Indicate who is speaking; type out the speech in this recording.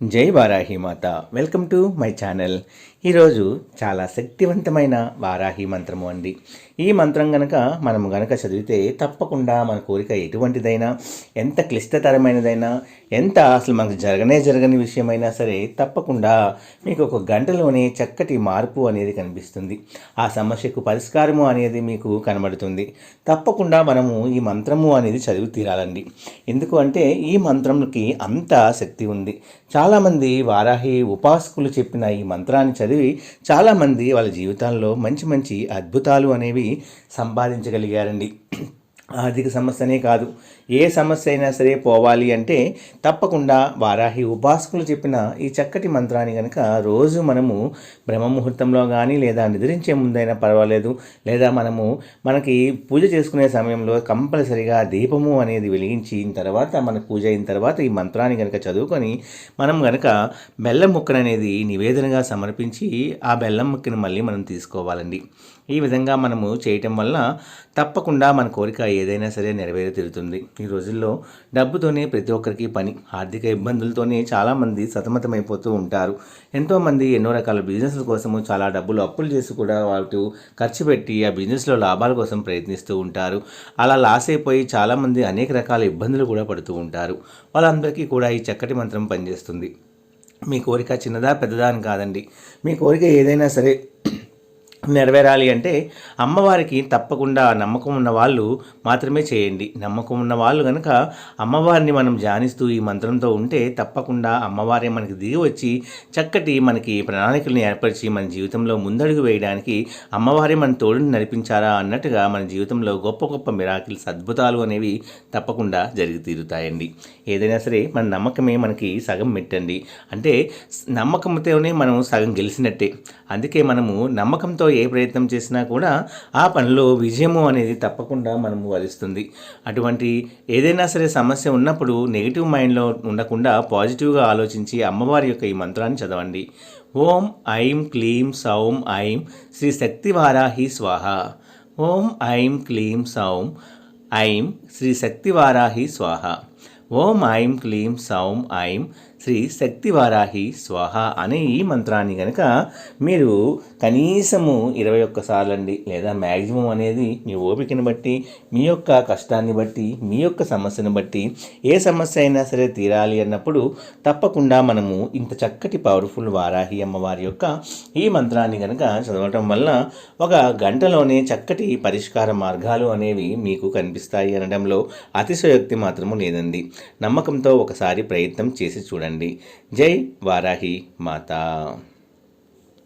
Speaker 1: జై Varahimata welcome to my channel. ఈరోజు చాలా శక్తివంతమైన వారాహి మంత్రము అండి. ఈ మంత్రం గనక మనం గనక చదివితే తప్పకుండా మన కోరిక ఎటువంటిదైనా ఎంత క్లిష్టతరమైనదైనా ఎంత అసలు మనకు జరగనే జరగని విషయమైనా సరే తప్పకుండా మీకు ఒక గంటలోనే చక్కటి మార్పు అనేది కనిపిస్తుంది. ఆ సమస్యకు పరిష్కారము అనేది మీకు కనబడుతుంది. తప్పకుండా మనము ఈ మంత్రము అనేది చదివి తీరాలండి. ఎందుకు అంటే ఈ మంత్రంకి అంత శక్తి ఉంది. చాలా చాలామంది వారాహి ఉపాసకులు చెప్పిన ఈ మంత్రాన్ని చదివి చాలామంది వాళ్ళ జీవితాల్లో మంచి మంచి అద్భుతాలు అనేవి సంపాదించగలిగారండి. ఆర్థిక సమస్యనే కాదు. ఏ సమస్య అయినా సరే పోవాలి అంటే తప్పకుండా వారాహి ఉపాసకులు చెప్పిన ఈ చక్కటి మంత్రాన్ని కనుక రోజు మనము బ్రహ్మముహూర్తంలో కానీ లేదా నిద్రించే ముందైనా పర్వాలేదు. లేదా మనము మనకి పూజ చేసుకునే సమయంలో కంపల్సరిగా దీపము అనేది వెలిగించిన తర్వాత మన పూజ అయిన తర్వాత ఈ మంత్రాన్ని కనుక చదువుకొని మనం కనుక బెల్లం ముక్కను అనేది నివేదనగా సమర్పించి ఆ బెల్లం ముక్కను మళ్ళీ మనం తీసుకోవాలండి. ఈ విధంగా మనము చేయటం వల్ల తప్పకుండా మన కోరిక ఏదైనా సరే నెరవేరి తీరుతుంది. ఈ రోజుల్లో డబ్బుతోనే ప్రతి ఒక్కరికి పని ఆర్థిక ఇబ్బందులతోనే చాలామంది సతమతమైపోతూ ఉంటారు. ఎంతోమంది ఎన్నో రకాల బిజినెస్ల కోసము చాలా డబ్బులు అప్పులు చేసి కూడా వాటి ఖర్చు పెట్టి ఆ బిజినెస్లో లాభాల కోసం ప్రయత్నిస్తూ ఉంటారు. అలా లాస్ అయిపోయి చాలామంది అనేక రకాల ఇబ్బందులు కూడా పడుతూ ఉంటారు. వాళ్ళందరికీ కూడా ఈ చక్కటి మంత్రం పనిచేస్తుంది. మీ కోరిక చిన్నదా పెద్దదా అని కాదండి. మీ కోరిక ఏదైనా సరే నెరవేరాలి అంటే అమ్మవారికి తప్పకుండా నమ్మకం ఉన్న వాళ్ళు మాత్రమే చేయండి. నమ్మకం ఉన్న వాళ్ళు కనుక అమ్మవారిని మనం ధ్యానిస్తూ ఈ మంత్రంతో ఉంటే తప్పకుండా అమ్మవారే మనకి దిగి వచ్చి చక్కటి మనకి ప్రణాళికలను ఏర్పరిచి మన జీవితంలో ముందడుగు వేయడానికి అమ్మవారే మన తోడుని నడిపించారా అన్నట్టుగా మన జీవితంలో గొప్ప గొప్ప మిరాకిల్స్ అద్భుతాలు అనేవి తప్పకుండా జరిగి తీరుతాయండి. ఏదైనా సరే మన నమ్మకమే మనకి సగం మెట్టండి అంటే నమ్మకంతోనే మనం సగం గెలిచినట్టే. అందుకే మనము నమ్మకంతో ఏ ప్రయత్నం చేసినా కూడా ఆ పనిలో విజయము అనేది తప్పకుండా మనము వరిస్తుంది అటువంటి ఏదైనా సరే సమస్య ఉన్నప్పుడు నెగిటివ్ మైండ్లో ఉండకుండా పాజిటివ్గా ఆలోచించి అమ్మవారి యొక్క ఈ మంత్రాన్ని చదవండి. ఓం ఐం క్లీం సౌం ఐం శ్రీ శక్తి వారాహి స్వాహ. ఓం ఐం క్లీం సౌం ఐం శ్రీ శక్తి వారాహి స్వాహ. ఓం ఐం క్లీం సౌం ఐం శ్రీ శక్తి వారాహి స్వాహ అనే ఈ మంత్రాన్ని కనుక మీరు కనీసము ఇరవై ఒక్కసార్లు అండి లేదా మ్యాక్సిమం అనేది మీ ఓపికని బట్టి మీ యొక్క కష్టాన్ని బట్టి మీ యొక్క సమస్యను బట్టి ఏ సమస్య అయినా సరే తీరాలి అన్నప్పుడు తప్పకుండా మనము ఇంత చక్కటి పవర్ఫుల్ వారాహి అమ్మవారి యొక్క ఈ మంత్రాన్ని కనుక చదవటం వల్ల ఒక గంటలోనే చక్కటి పరిష్కార మార్గాలు అనేవి మీకు కనిపిస్తాయి అనడంలో అతిశయోక్తి మాత్రము లేదండి. నమ్మకంతో ఒకసారి ప్రయత్నం చేసి చూడండి. జై వారాహి మాతా.